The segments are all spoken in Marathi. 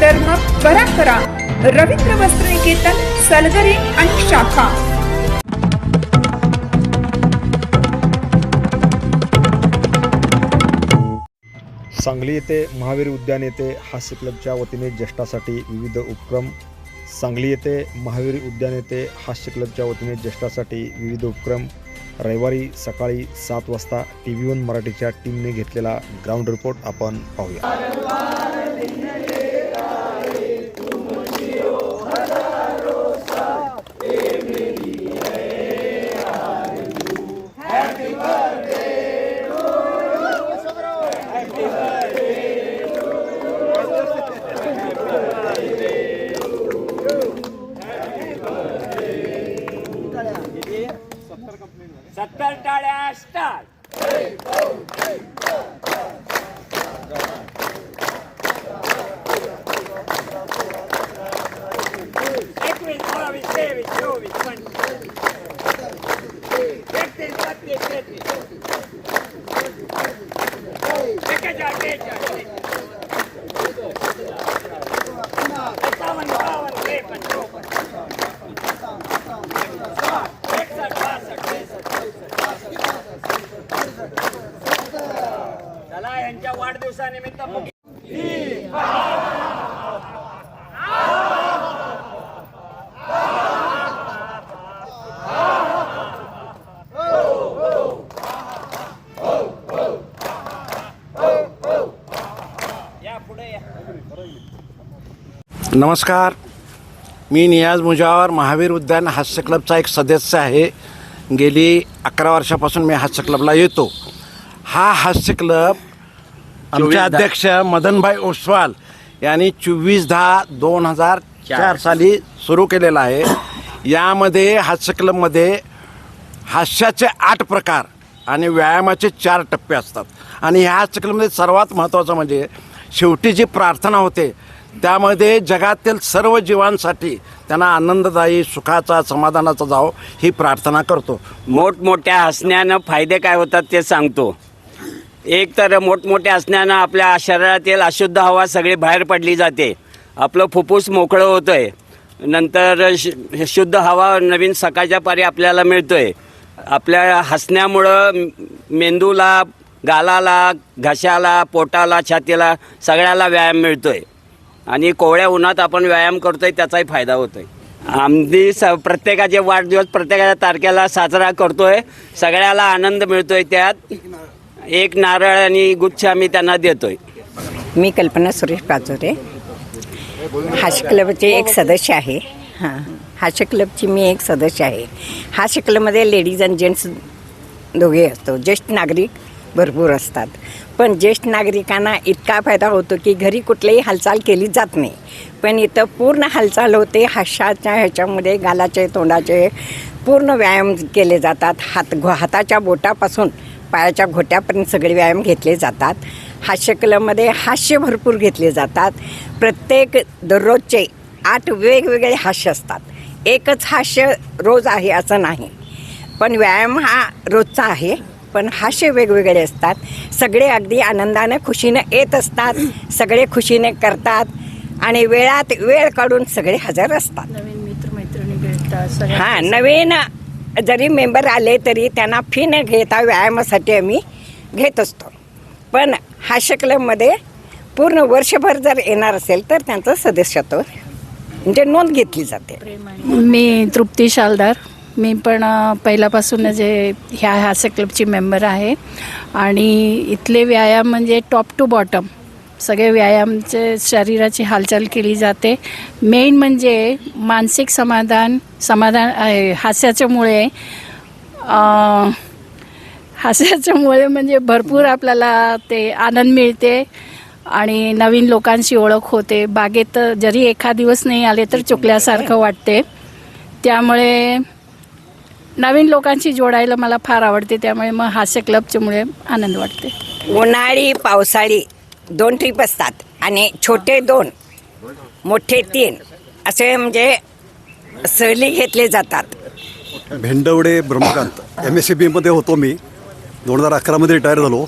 तर मग बरा करा. रवींद्र वस्त्र निकेतन सलगरे आणि शाखा. सांगली येथे महावीर उद्यान येथे हास्य क्लबच्या वतीने ज्येष्ठासाठी विविध उपक्रम. सांगली येथे महावीर उद्यान येथे हास्य क्लबच्या वतीने ज्येष्ठासाठी विविध उपक्रम. रविवारी सकाळी सात वाजता टी व्ही वन मराठीच्या टीमने घेतलेला ग्राउंड रिपोर्ट आपण पाहूया. Rasta! Equis Mori Sevi Jovi Twenty. Captain Sati Sati. Sekaja Deja Sati. Sawan Sawan Lepan Jopan. Sat, Eksa Kasa Kesa. यांच्या वाढदिवसानिमित्त नमस्कार. मी नियाज मुजावर महावीर उद्यान हास्य क्लबचा एक सदस्य आहे. गेली अकरा वर्षापासून मी हास्य क्लबला येतो. हा हास्य क्लब आमचे अध्यक्ष मदनभाई ओसवाल यांनी चोवीस दहा दोन हजार चार. साली सुरू केलेला आहे. यामध्ये हास्य क्लबमध्ये हास्याचे आठ प्रकार आणि व्यायामाचे चार टप्पे असतात. आणि ह्या हास्य क्लबमध्ये सर्वात महत्त्वाचं म्हणजे शेवटी जी प्रार्थना होते त्यामध्ये जगातील सर्व जीवांसाठी त्यांना आनंददायी सुखाचा समाधानाचा जाव ही प्रार्थना करतो. मोठमोठ्या हसण्यानं फायदे काय होतात ते सांगतो. एक तर मोठमोठ्या असण्यानं आपल्या शरीरातील अशुद्ध हवा सगळी बाहेर पडली जाते. आपलं फुफ्फुस मोकळं होतं आहे नंतर श शुद्ध हवा नवीन सकाळच्या पारी आपल्याला मिळतो आहे आपल्या हसण्यामुळं मेंदूला गालाला घशाला पोटाला छातीला सगळ्याला व्यायाम मिळतो आहे आणि कोवळ्या उन्हात आपण व्यायाम करतो आहे त्याचाही फायदा होतो आहे आम्ही स प्रत्येकाचे वाढदिवस प्रत्येकाच्या तारखेला साजरा करतो आहे सगळ्याला आनंद मिळतो आहे त्यात. एक नारळ आणि गुच्छ आम्ही त्यांना देतोय. मी कल्पना सुरेश पाचोरे. हाश क्लबचे एक सदस्य आहे. हां हास्य क्लबची मी एक सदस्य आहे. हास्य क्लबमध्ये लेडीज आणि जेंट्स दोघे असतो. ज्येष्ठ नागरिक भरपूर असतात. पण ज्येष्ठ नागरिकांना इतका फायदा होतो की घरी कुठलीही हालचाल केली जात नाही. पण इथं पूर्ण हालचाल होते. हाशाच्या ह्याच्यामध्ये गालाचे तोंडाचे पूर्ण व्यायाम केले जातात. हात घो हाताच्या बोटापासून पायाच्या घोट्यापर्यंत सगळे व्यायाम घेतले जातात. हास्य क्लबमध्ये हास्य भरपूर घेतले जातात. प्रत्येक दररोजचे आठ वेगवेगळे हास्य असतात. एकच हास्य रोज आहे असं नाही. पण व्यायाम हा रोजचा आहे. पण हास्य वेगवेगळे असतात. सगळे अगदी आनंदाने खुशीनं येत असतात. सगळे खुशीने करतात. आणि वेळात वेळ काढून सगळे हजर असतात. नवीन मित्रमैत्रिणी भेटतात हां नवीन जरी मेंबर आले तरी त्यांना फी न घेता व्यायामासाठी आम्ही घेत असतो. पण हास्य क्लबमध्ये पूर्ण वर्षभर जर येणार असेल तर त्यांचं सदस्यत्व म्हणजे नोंद घेतली जाते. मी तृप्ती शालदार. मी पण पहिल्यापासून जे ह्या हास्य क्लबची मेंबर आहे. आणि इथले व्यायाम म्हणजे टॉप टू बॉटम सगळे व्यायामचे शरीराची हालचाल केली जाते. मेन म्हणजे मानसिक समाधान समाधान आहे हास्याच्यामुळे हास्याच्यामुळे म्हणजे भरपूर आपल्याला ते आनंद मिळते आणि नवीन लोकांशी ओळख होते. बागेत जरी एखाद दिवस नाही आले तर चुकल्यासारखं वाटते. त्यामुळे नवीन लोकांशी जोडायला मला फार आवडते. त्यामुळे मग हास्य क्लबच्यामुळे आनंद वाटते. उन्हाळी पावसाळी दोन ट्रीप असतात. आणि छोटे दोन मोठे तीन असे म्हणजे सहली घेतले जातात. Bhendwade Brahmakant. M S C बीमध्ये होतो मी. दोन हजार अकरामध्ये रिटायर झालो.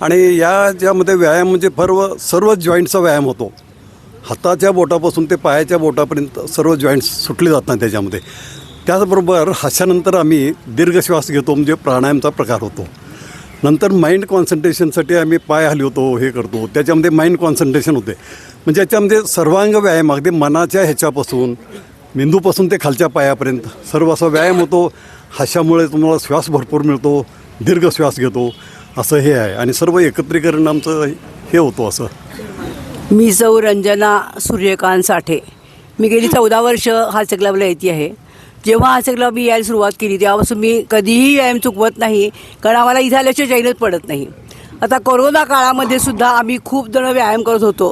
आणि या ज्यामध्ये व्यायाम म्हणजे सर्व सर्व जॉईंटचा व्यायाम होतो. हाताच्या बोटापासून ते पायाच्या बोटापर्यंत सर्व जॉईंट्स सुटले जातात त्याच्यामध्ये. त्याचबरोबर हास्यानंतर आम्ही दीर्घ श्वास घेतो म्हणजे प्राणायामचा प्रकार होतो. नंतर माइंड कॉन्सन्ट्रेशनसाठी आम्ही पाय हलवतो हे करतो. त्याच्यामध्ये माइंड कॉन्सन्ट्रेशन होते. म्हणजे याच्यामध्ये सर्वांग व्यायाम अगदी मनाच्या ह्याच्यापासून मेंदूपासून ते खालच्या पायापर्यंत सर्व असा व्यायाम होतो. हशामुळे तुम्हाला श्वास भरपूर मिळतो दीर्घ श्वास घेतो असं हे आहे. आणि सर्व एकत्रीकरण आमचं हे होतो असं. मी सौ रंजना सूर्यकांत साठे. मी गेली चौदा वर्ष हा क्लबला येते आहे. जेव्हा हास्य मी यायला सुरुवात केली तेव्हापासून मी कधीही व्यायाम चुकवत नाही कारण आम्हाला इथं आल्याशिवाय चैनच पडत नाही. आता कोरोना काळामध्ये सुद्धा आम्ही खूप जण व्यायाम करत होतो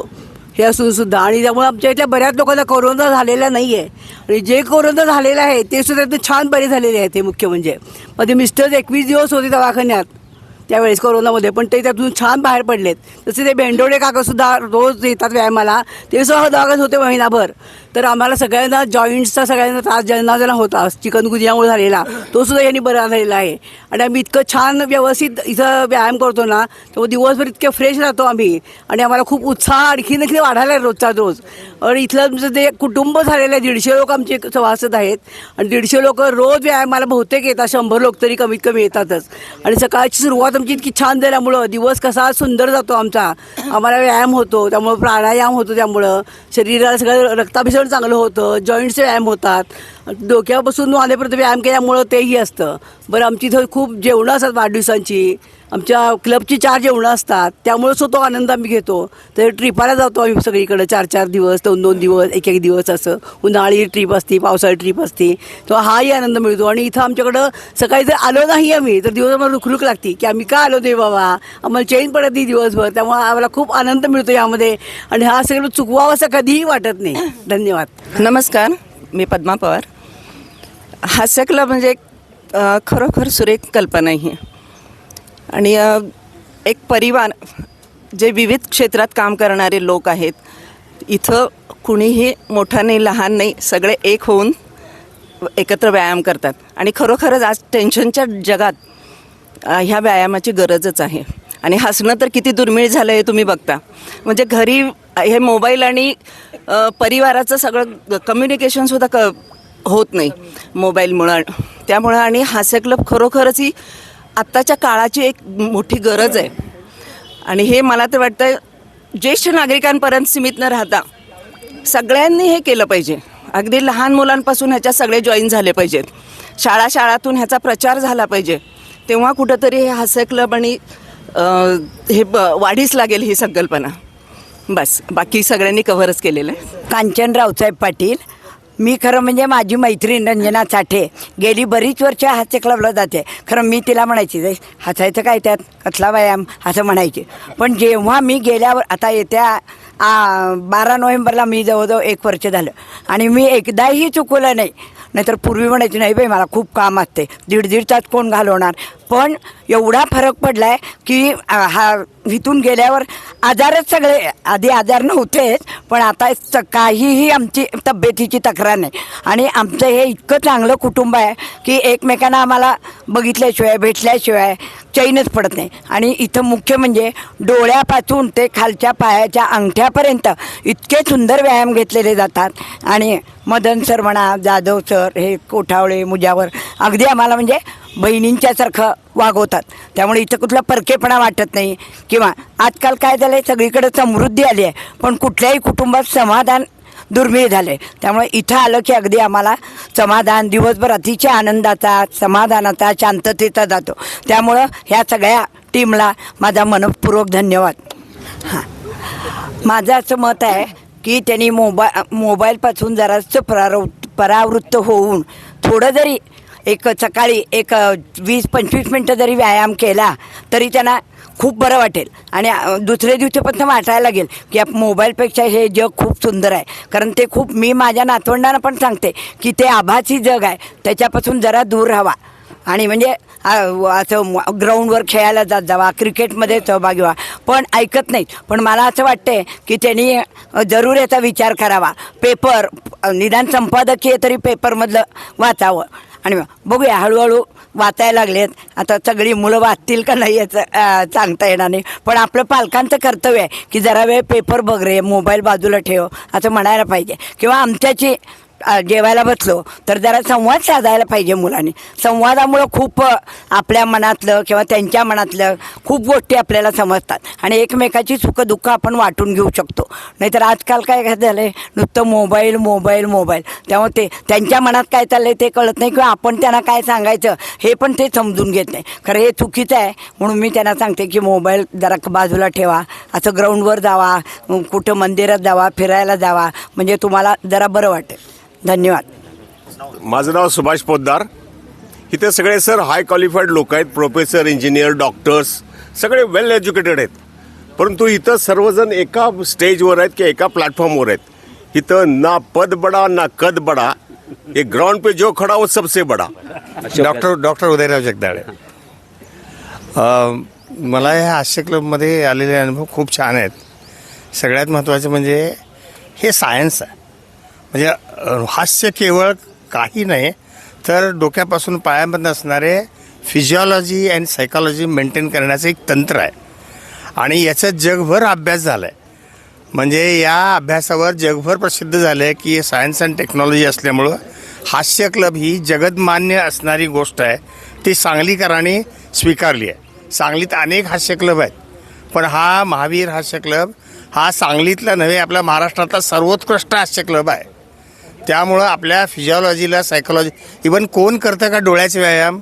हे असून सुद्धा. आणि त्यामुळे आमच्या इथल्या बऱ्याच लोकांना कोरोना झालेला नाही आहे आणि जे कोरोना झालेलं आहे ते सुद्धा ते छान बरे झालेले आहेत ते मुख्य म्हणजे. मध्ये मिस्टर एकवीस दिवस होते दवाखान्यात त्यावेळेस कोरोनामध्ये पण ते त्यातून छान बाहेर पडलेत. तसे ते बेंडोडे काकासुद्धा रोज येतात व्यायामाला ते सुद्धा दवाखान्यात होते महिनाभर. तर आम्हाला सगळ्यांना जॉईंट्सचा सगळ्यांना त्रास ज्यांना ज्यांना होता चिकनगुनियामुळे झालेला तो सुद्धा यांनी बरा झालेला आहे. आणि आम्ही इतकं छान व्यवस्थित इथं व्यायाम करतो ना तो दिवसभर इतके फ्रेश राहतो आम्ही. आणि आम्हाला खूप उत्साह आणखी आणखी वाढायला आहे रोजचा रोज. आणि इथलं तुमचं ते कुटुंब झालेलं आहे दीडशे लोक आमचे सभासद आहेत. आणि दीडशे लोक रोज व्यायामाला बहुतेक येतात शंभर लोक तरी कमीत कमी येतातच. आणि सकाळची सुरुवात आमची इतकी छान झाल्यामुळं दिवस कसा सुंदर जातो आमचा. आम्हाला व्यायाम होतो त्यामुळं प्राणायाम होतो त्यामुळं. शरीराला सगळं रक्ताभिसरण चांगलं होतं जॉईंटचे व्यायाम होतात. डोक्यापासून आल्यापर्यंत व्यायाम केल्यामुळं तेही असतं. बरं आमची इथं खूप जेवणं असतात वाढदिवसांची. आमच्या क्लबची चार जेवणं असतात त्यामुळेच तो आनंद आम्ही घेतो. तर ट्रिपाला जातो आम्ही सगळीकडे चार चार दिवस दोन दोन दिवस एक एक दिवस असं. उन्हाळी ट्रिप असते पावसाळी ट्रिप असते. तेव्हा हाही आनंद मिळतो. आणि इथं आमच्याकडं सकाळी जर आलो नाही आम्ही तर दिवस आम्हाला रुखरुख लागते की आम्ही का आलो ते बाबा? आम्हाला चेन पडत नाही दिवसभर. त्यामुळे आम्हाला खूप आनंद मिळतो यामध्ये. आणि हा सगळं चुकवावं असं कधीही वाटत नाही. धन्यवाद. नमस्कार मी पद्मा पवार. हास्य क्लब म्हणजे एक खरोखर सुरेख कल्पना आहे आणि एक परिवार जे विविध क्षेत्रात काम करणारे लोक आहेत इथं कुणीही मोठा नाही लहान नाही सगळे एक होऊन एकत्र व्यायाम करतात. आणि खरोखरच आज टेन्शनच्या जगात ह्या व्यायामाची गरजच आहे. आणि हसणं तर किती दुर्मिळ झालं हे तुम्ही बघता. म्हणजे घरी हे मोबाईल आणि परिवाराचं सगळं कम्युनिकेशनसुद्धा क होत नाही मोबाईलमुळं. त्यामुळं आणि हास्य क्लब खरोखरच ही आत्ताच्या काळाची एक मोठी गरज आहे. आणि हे मला तर वाटतं ज्येष्ठ नागरिकांपर्यंत सीमित न राहता सगळ्यांनी हे केलं पाहिजे. अगदी लहान मुलांपासून ह्याच्या सगळे जॉईन झाले पाहिजेत. शाळा शाळातून ह्याचा प्रचार झाला पाहिजे. तेव्हा कुठंतरी हे हास्य क्लब आणि हे ब वाढीस लागेल ही संकल्पना. बस बाकी सगळ्यांनी कव्हरच केलेलं आहे. कांचन रावसाहेब पाटील मी खरं म्हणजे माझी मैत्रीण रंजना साठे गेली बरीच वर्ष हास्य क्लबला जाते. खरं मी तिला म्हणायची हसायचं काय त्यात? कसला व्यायाम? असं म्हणायची. पण जेव्हा मी गेल्यावर आता येत्या बारा नोव्हेंबरला मी जवळजवळ एक वर्ष झालं. आणि मी एकदाही चुकवलं नाही. नाहीतर पूर्वी म्हणायची नाही बाई मला खूप काम असते दीड दीड तास कोण घालवणार? पण एवढा फरक पडला आहे की हा इथून गेल्यावर आजारच सगळे आधी आजार नव्हतेच पण आता स- काहीही आमची तब्येतीची तक्रार नाही. आणि आमचं हे इतकं चांगलं कुटुंब आहे की एकमेकांना आम्हाला बघितल्याशिवाय भेटल्याशिवाय चैनच पडत नाही. आणि इथं मुख्य म्हणजे डोळ्यापासून ते खालच्या पायाच्या अंगठ्यापर्यंत इतके सुंदर व्यायाम घेतलेले जातात. आणि मदन सर म्हणा जाधव सर हे कोठावळे मुजावर अगदी आम्हाला म्हणजे बहिणींच्यासारखं वागवतात. त्यामुळे इथं कुठला परकेपणा वाटत नाही. किंवा आजकाल काय झालं आहे सगळीकडे समृद्धी आली आहे. पण कुठल्याही कुटुंबात समाधान दुर्मिळ झाले त्यामुळे इथं आलं की अगदी आम्हाला समाधान दिवसभर अतिशय आनंदाचा समाधानाचा शांततेचा जातो. त्यामुळं ह्या सगळ्या टीमला माझा मनपूर्वक धन्यवाद. हां. माझं असं मत आहे की त्यांनी मोबा मोबाईलपासून जरासं परावृत्त परावृत्त होऊन थोडं जरी एक सकाळी एक वीस पंचवीस मिनटं जरी व्यायाम केला तरी त्यांना खूप बरं वाटेल. आणि दुसऱ्या दिवशी पण वाटायला लागेल की आप- मोबाईलपेक्षा हे जग खूप सुंदर आहे. कारण ते खूप मी माझ्या नातवंडांना पण सांगते की ते आभासी जग आहे. त्याच्यापासून जरा दूर राहावा आणि म्हणजे असं ग्राउंडवर खेळायला जात जावा क्रिकेटमध्ये सहभागी व्हा. पण ऐकत नाहीत. पण मला असं वाटतंय की त्यांनी जरूर याचा विचार करावा. पेपर निदान संपादकीय तरी पेपरमधलं वाचावं. आणि बघूया हळूहळू वाचायला लागलेत. आता सगळी मुलं वाचतील का नाही याचं सांगता येणार नाही. पण आपलं पालकांचं कर्तव्य आहे की जरा वेळ पेपर बघ रे मोबाईल बाजूला ठेव असं म्हणायला पाहिजे. किंवा आमच्याची जेवायला बसलो तर जरा संवाद साधायला पाहिजे मुलांनी. संवादामुळं खूप आपल्या मनातलं किंवा त्यांच्या मनातलं खूप गोष्टी आपल्याला समजतात. आणि एकमेकाची सुखदुःख आपण वाटून घेऊ शकतो. नाहीतर आजकाल काय काय झालं आहे नुसतं मोबाईल मोबाईल मोबाईल. त्यामुळे ते त्यांच्या मनात काय चाललं आहे ते कळत नाही किंवा आपण त्यांना काय सांगायचं हे पण ते समजून घेत नाही. खरं हे चुकीचं आहे म्हणून मी त्यांना सांगते की मोबाईल जरा बाजूला ठेवा. असं ग्राउंडवर जावा कुठं मंदिरात जावा फिरायला जावा. म्हणजे तुम्हाला जरा बरं वाटेल. धन्यवाद. माझं नाव सुभाष पोद्दार. इथे सगळे सर हाय क्वालिफाईड लोक आहेत प्रोफेसर इंजिनियर डॉक्टर्स सगळे वेल एज्युकेटेड आहेत. परंतु इथं सर्वजण एका स्टेजवर आहेत किंवा एका प्लॅटफॉर्मवर आहेत. इथं ना पद बडा ना कद बडा एक ग्राउंड पे जो खडा वो सबसे बडा. Doctor doctor Udayrao Jagdale. मला ह्या हास्य क्लबमध्ये आलेले अनुभव खूप छान आहेत. सगळ्यात महत्त्वाचं म्हणजे हे सायन्स आहे. म्हणजे हास्य केवळ काही नाही तर डोक्यापासून पायापर्यंत असणारे फिजिओलॉजी अँड सायकॉलॉजी मेंटेन करण्याचं एक तंत्र आहे. आणि याचा जगभर अभ्यास झाला आहे म्हणजे या अभ्यासावर जगभर प्रसिद्ध झालं आहे की सायन्स अँड टेक्नॉलॉजी असल्यामुळं हास्य क्लब ही जगदमान्य असणारी गोष्ट आहे. ती सांगलीकरांनी स्वीकारली आहे. सांगलीत अनेक हास्य क्लब आहेत. पण हा महावीर हास्य क्लब हा सांगलीतला नव्हे आपल्या महाराष्ट्रातला सर्वोत्कृष्ट हास्य क्लब आहे. त्यामुळं आपल्या फिजिओलॉजीला सायकोलॉजी इवन कोण करतं का डोळ्याचे व्यायाम?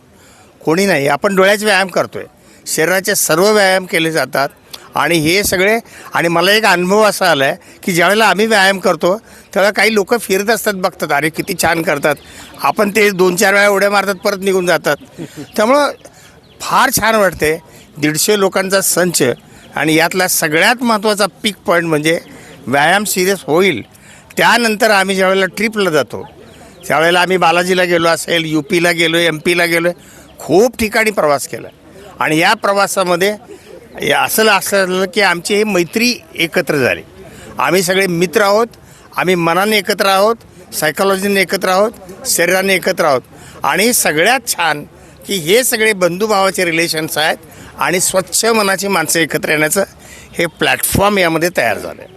कोणी नाही. आपण डोळ्याचे व्यायाम करतोय. शरीराचे सर्व व्यायाम केले जातात. आणि हे सगळे आणि मला एक अनुभव असा आला आहे की ज्यावेळेला आम्ही व्यायाम करतो त्यावेळेला काही लोक फिरत असतात बघतात. अरे किती छान करतात. आपण ते दोन चार वेळा उड्या मारतात परत निघून जातात. त्यामुळं फार छान वाटते दीडशे लोकांचा संच आणि यातला सगळ्यात महत्त्वाचा पीक पॉईंट म्हणजे व्यायाम सिरियस होईल. त्यानंतर आम्ही ज्यावेळेला ट्रिपला जातो त्यावेळेला आम्ही बालाजीला गेलो असेल यू पीला गेलो एम पीला गेलो खूप ठिकाणी प्रवास केला. आणि या प्रवासामध्ये हे असं असलं की आमची ही मैत्री एकत्र झाली. आम्ही सगळे मित्र आहोत आम्ही मनाने एकत्र आहोत सायकोलॉजीने एकत्र आहोत शरीराने एकत्र आहोत. आणि सगळ्यात छान की हे सगळे बंधुभावाचे रिलेशन्स आहेत आणि स्वच्छ मनाची माणसं एकत्र येण्याचं हे प्लॅटफॉर्म यामध्ये तयार झालं आहे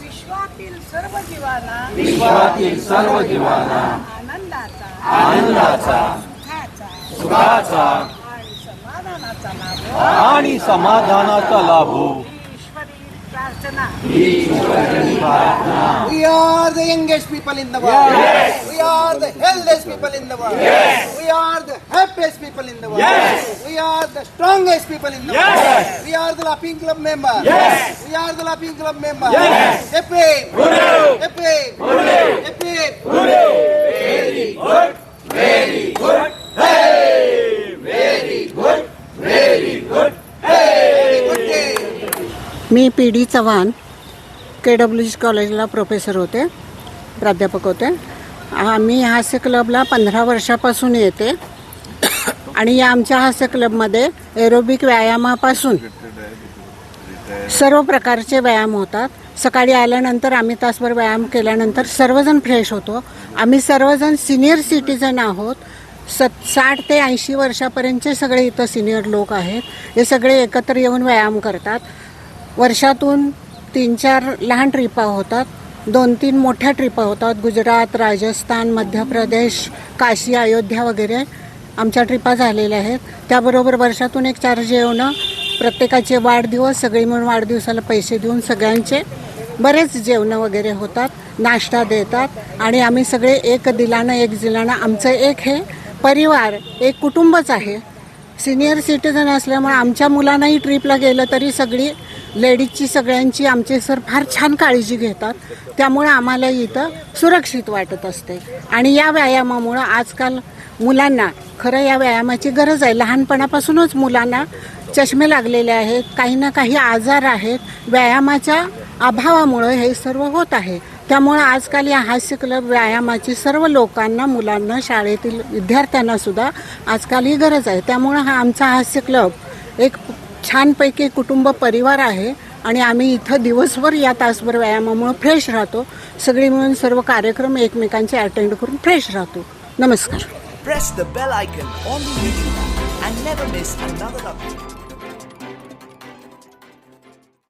विश्वातील सर्व जीवांना विश्वातील सर्व जीवांना आनंदाचा आनंदाचा सुखाचा सुखाचा आणि समाधानाचा लाभ. आणि समाधानाचा लाभो ईश्वरी Archana. We are the youngest people in the world. Yes. We are the healthiest people in the world. Yes. We are the happiest people in the world. Yes. We are the strongest people in the yes. world. We are the Laughing Club member. Yes. We are the Laughing Club member. Yes. Hip hip. Hooray. Hip hip. Hooray. Hip. Hooray. Very good. Very good. Hey. Me P D Chavan K W G कॉलेजला प्रोफेसर होते प्राध्यापक होते. आम्ही हास्य क्लबला पंधरा वर्षापासून येते. आणि या आमच्या हास्य क्लबमध्ये एरोबिक व्यायामापासून सर्व प्रकारचे व्यायाम होतात. सकाळी आल्यानंतर आम्ही तासभर व्यायाम केल्यानंतर सर्वजण फ्रेश होतो. आम्ही सर्वजण सिनियर सिटीजन आहोत. सत साठ ते ऐंशी वर्षापर्यंतचे सगळे इथं सिनियर लोक आहेत. हे सगळे एकत्र येऊन व्यायाम करतात. वर्षातून तीन चार लहान ट्रिपा होतात. दोन तीन मोठ्या ट्रिपा होतात. गुजरात राजस्थान मध्य प्रदेश काशी अयोध्या वगैरे आमच्या ट्रिपा झालेल्या आहेत. त्याबरोबर वर्षातून एक चार जेवणं प्रत्येकाचे वाढदिवस सगळे मिळून वाढदिवसाला पैसे देऊन सगळ्यांचे बरेच जेवणं वगैरे होतात नाश्ता देतात आणि आम्ही सगळे एक दिलानं एक जिलानं आमचं एक हे परिवार एक कुटुंबच आहे. सिनियर सिटीजन असल्यामुळे आमच्या मुलांनाही ट्रिपला गेलं तरी सगळी लेडीजची सगळ्यांची आमचे सर फार छान काळजी घेतात. त्यामुळे आम्हाला इथं सुरक्षित वाटत असते. आणि या व्यायामामुळं आजकाल मुलांना खरं या व्यायामाची गरज आहे. लहानपणापासूनच मुलांना चष्मे लागलेले आहेत काही ना काही आजार आहेत. व्यायामाच्या अभावामुळं हे सर्व होत आहे. त्यामुळं आजकाल या हास्य क्लब व्यायामाची सर्व लोकांना मुलांना शाळेतील विद्यार्थ्यांना सुद्धा आजकाल ही गरज आहे. त्यामुळं हा आमचा हास्य क्लब एक छानपैकी कुटुंब परिवार आहे आणि आम्ही इथं दिवसभर या तासभर व्यायामामुळं फ्रेश राहतो. सगळे मिळून सर्व कार्यक्रम एकमेकांचे अटेंड करून फ्रेश राहतो. नमस्कार.